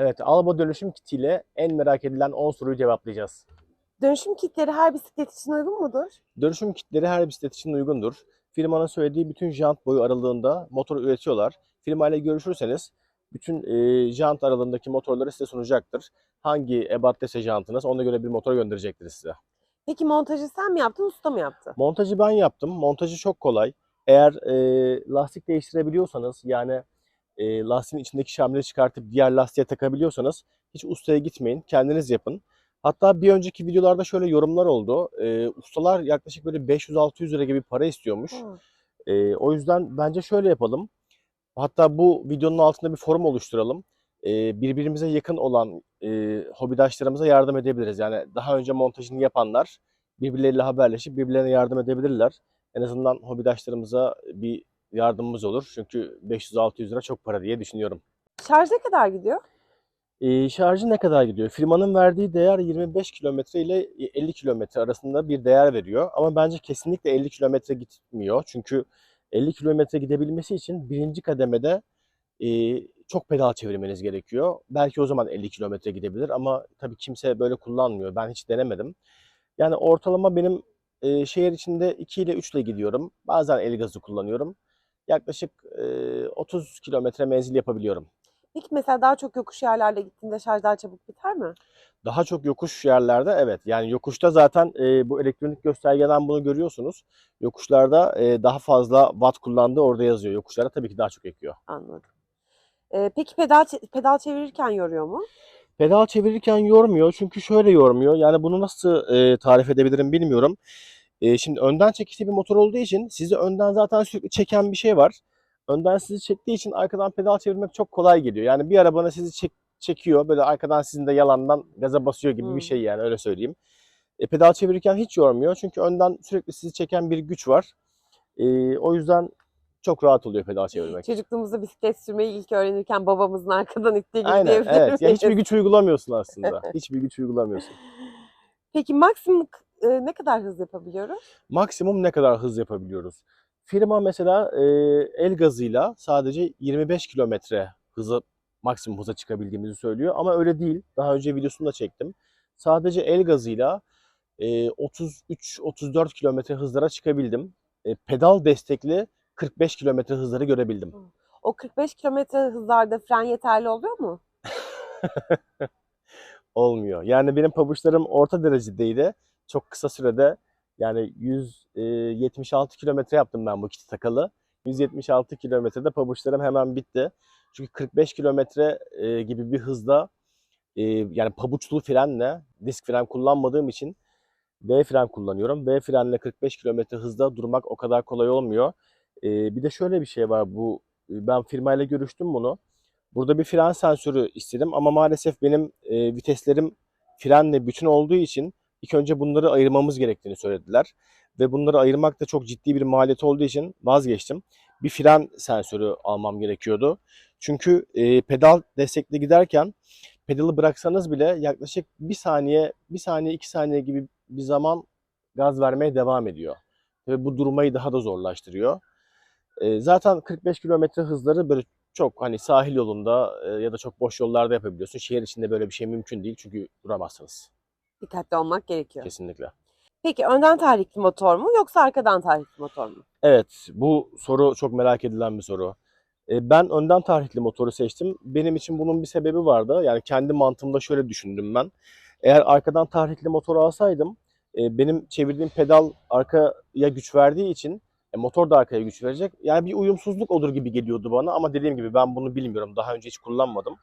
Evet, Alba dönüşüm kitiyle en merak edilen 10 soruyu cevaplayacağız. Dönüşüm kitleri her bisiklet için uygun mudur? Dönüşüm kitleri her bisiklet için uygundur. Firmanın söylediği bütün jant boyu aralığında motor üretiyorlar. Firmayla görüşürseniz bütün e, jant aralığındaki motorları size sunacaktır. Hangi ebattese jantınız ona göre bir motor gönderecektir size. Peki montajı sen mi yaptın, usta mı yaptı? Montajı ben yaptım. Montajı çok kolay. Eğer e, lastik değiştirebiliyorsanız yani e, lastiğin içindeki şamili çıkartıp diğer lastiğe takabiliyorsanız hiç ustaya gitmeyin. Kendiniz yapın. Hatta bir önceki videolarda şöyle yorumlar oldu. E, ustalar yaklaşık böyle 500-600 lira gibi para istiyormuş. E, o yüzden bence şöyle yapalım. Hatta bu videonun altında bir forum oluşturalım. E, birbirimize yakın olan e, hobidaşlarımıza yardım edebiliriz. Yani daha önce montajını yapanlar birbirleriyle haberleşip birbirlerine yardım edebilirler. En azından hobidaşlarımıza bir yardımımız olur. Çünkü 500-600 lira çok para diye düşünüyorum. Şarj ne kadar gidiyor? E, şarjı ne kadar gidiyor? Firmanın verdiği değer 25 kilometre ile 50 kilometre arasında bir değer veriyor. Ama bence kesinlikle 50 kilometre gitmiyor. Çünkü 50 kilometre gidebilmesi için birinci kademede e, çok pedal çevirmeniz gerekiyor. Belki o zaman 50 kilometre gidebilir ama tabii kimse böyle kullanmıyor. Ben hiç denemedim. Yani ortalama benim e, şehir içinde 2 ile 3 ile gidiyorum. Bazen el gazı kullanıyorum. Yaklaşık e, 30 kilometre menzil yapabiliyorum. Peki mesela daha çok yokuş yerlerle gittiğinde şarj daha çabuk biter mi? Daha çok yokuş yerlerde evet. Yani yokuşta zaten e, bu elektronik göstergeden bunu görüyorsunuz. Yokuşlarda e, daha fazla watt kullandığı orada yazıyor. Yokuşlarda tabii ki daha çok ekiyor. Anladım. Ee, peki pedal pedal çevirirken yoruyor mu? Pedal çevirirken yormuyor. Çünkü şöyle yormuyor. Yani bunu nasıl e, tarif edebilirim bilmiyorum. E, şimdi önden çekişli bir motor olduğu için sizi önden zaten sürekli çeken bir şey var. Önden sizi çektiği için arkadan pedal çevirmek çok kolay geliyor. Yani bir arabana sizi çek, çekiyor. Böyle arkadan sizin de yalandan gaza basıyor gibi Hmm. bir şey yani öyle söyleyeyim. E, pedal çevirirken hiç yormuyor. Çünkü önden sürekli sizi çeken bir güç var. E, o yüzden çok rahat oluyor pedal çevirmek. Çocukluğumuzda bisiklet sürmeyi ilk öğrenirken babamızın arkadan ittiği gibi Aynen evet. Ya hiçbir güç uygulamıyorsun aslında. Hiçbir güç uygulamıyorsun. Peki maksimum e, ne kadar hız yapabiliyoruz? maksimum ne kadar hız yapabiliyoruz? Firma mesela e, el gazıyla sadece 25 kilometre hızı maksimum hıza çıkabildiğimizi söylüyor ama öyle değil. Daha önce videosunu da çektim. Sadece el gazıyla e, 33-34 kilometre hızlara çıkabildim. E, pedal destekli 45 kilometre hızları görebildim. O 45 kilometre hızlarda fren yeterli oluyor mu? Olmuyor. Yani benim pabuçlarım orta derecedeydi. Çok kısa sürede yani 176 kilometre yaptım ben bu kiti takalı. 176 kilometrede pabuçlarım hemen bitti. Çünkü 45 kilometre e, gibi bir hızda e, yani pabuçlu frenle disk fren kullanmadığım için V fren kullanıyorum. V frenle 45 kilometre hızda durmak o kadar kolay olmuyor. E, bir de şöyle bir şey var bu ben firmayla görüştüm bunu. Burada bir fren sensörü istedim ama maalesef benim e, viteslerim frenle bütün olduğu için ilk önce bunları ayırmamız gerektiğini söylediler. Ve bunları ayırmak da çok ciddi bir maliyet olduğu için vazgeçtim. Bir fren sensörü almam gerekiyordu. Çünkü e, pedal destekli giderken pedalı bıraksanız bile yaklaşık bir saniye, bir saniye, iki saniye gibi bir zaman gaz vermeye devam ediyor. Ve bu durmayı daha da zorlaştırıyor. E, zaten 45 kilometre hızları böyle çok hani sahil yolunda e, ya da çok boş yollarda yapabiliyorsun. Şehir içinde böyle bir şey mümkün değil çünkü duramazsınız Dikkatli olmak gerekiyor. kesinlikle. Peki önden tahrikli motor mu yoksa arkadan tahrikli motor mu? Evet, bu soru çok merak edilen bir soru. E, Ben önden tahrikli motoru seçtim. Benim için bunun bir sebebi vardı. Yani kendi mantığımda şöyle düşündüm ben. Eğer arkadan tahrikli motoru alsaydım, e, benim çevirdiğim pedal arkaya güç verdiği için e, motor da arkaya güç verecek. Yani bir uyumsuzluk olur gibi geliyordu bana ama dediğim gibi ben bunu bilmiyorum. Daha önce hiç kullanmadım.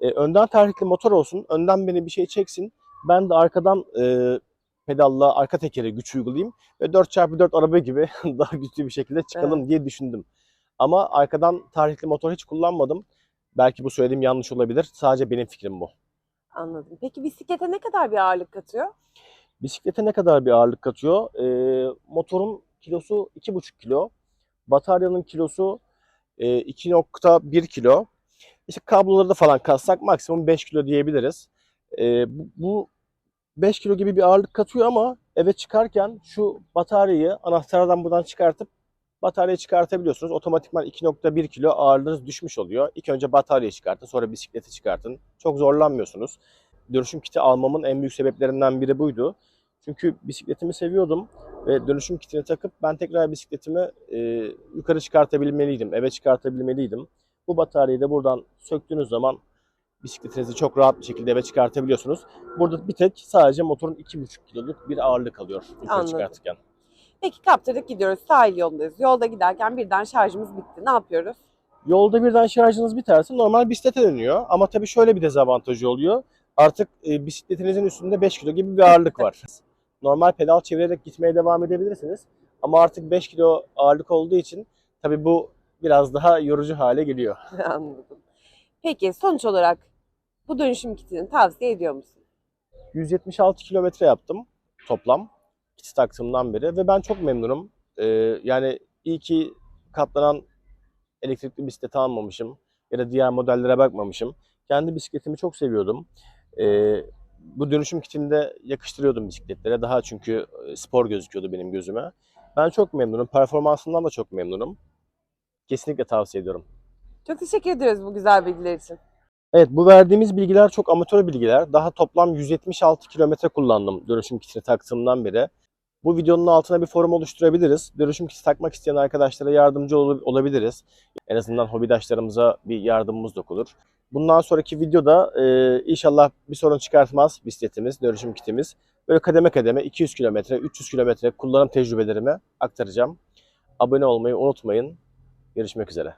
Önden tahrikli motor olsun, önden beni bir şey çeksin. Ben de arkadan e, pedalla arka tekere güç uygulayayım ve 4x4 araba gibi daha güçlü bir şekilde çıkalım diye düşündüm. Ama arkadan tahrikli motor hiç kullanmadım. Belki bu söylediğim yanlış olabilir. Sadece benim fikrim bu. Anladım. Peki bisiklete ne kadar bir ağırlık katıyor? Bisiklete ne kadar bir ağırlık katıyor? Ee, motorun kilosu 2,5 kilo. Bataryanın kilosu e, 2,1 kilo. İşte kabloları da falan katsak maksimum 5 kilo diyebiliriz. Ee, bu, bu 5 kilo gibi bir ağırlık katıyor ama eve çıkarken şu bataryayı anahtardan buradan çıkartıp Bataryayı çıkartabiliyorsunuz. Otomatikman 2.1 kilo ağırlığınız düşmüş oluyor. İlk önce bataryayı çıkartın, sonra bisikleti çıkartın. Çok zorlanmıyorsunuz. Dönüşüm kiti almamın en büyük sebeplerinden biri buydu. Çünkü bisikletimi seviyordum ve dönüşüm kitini takıp ben tekrar bisikletimi e, yukarı çıkartabilmeliydim, eve çıkartabilmeliydim. Bu bataryayı da buradan söktüğünüz zaman bisikletinizi çok rahat bir şekilde eve çıkartabiliyorsunuz. Burada bir tek sadece motorun 2,5 kiloluk bir ağırlık kalıyor yukarı Anladım. çıkartırken. Peki kaptırdık gidiyoruz sahil yolundayız. Yolda giderken birden şarjımız bitti. Ne yapıyoruz? Yolda birden şarjınız biterse normal bisiklete dönüyor. Ama tabii şöyle bir dezavantajı oluyor. Artık e, bisikletinizin üstünde 5 kilo gibi bir ağırlık var. Normal pedal çevirerek gitmeye devam edebilirsiniz. Ama artık 5 kilo ağırlık olduğu için tabii bu biraz daha yorucu hale geliyor. Anladım. Peki sonuç olarak bu dönüşüm kitini tavsiye ediyor musun? 176 kilometre yaptım toplam kiti taktığımdan beri ve ben çok memnunum. Ee, yani iyi ki katlanan elektrikli bisiklet almamışım ya da diğer modellere bakmamışım. Kendi bisikletimi çok seviyordum. Ee, bu dönüşüm kitini de yakıştırıyordum bisikletlere. Daha çünkü e, spor gözüküyordu benim gözüme. Ben çok memnunum. Performansından da çok memnunum. Kesinlikle tavsiye ediyorum. Çok teşekkür ediyoruz bu güzel bilgiler için. Evet bu verdiğimiz bilgiler çok amatör bilgiler. Daha toplam 176 kilometre kullandım dönüşüm kitini taktığımdan beri. Bu videonun altına bir forum oluşturabiliriz. Dönüşüm kiti takmak isteyen arkadaşlara yardımcı ol- olabiliriz. En azından hobidaşlarımıza bir yardımımız dokunur. Bundan sonraki videoda e, inşallah bir sorun çıkartmaz bisikletimiz, dönüşüm kitimiz. Böyle kademe kademe 200 kilometre, 300 kilometre kullanım tecrübelerimi aktaracağım. Abone olmayı unutmayın. Görüşmek üzere.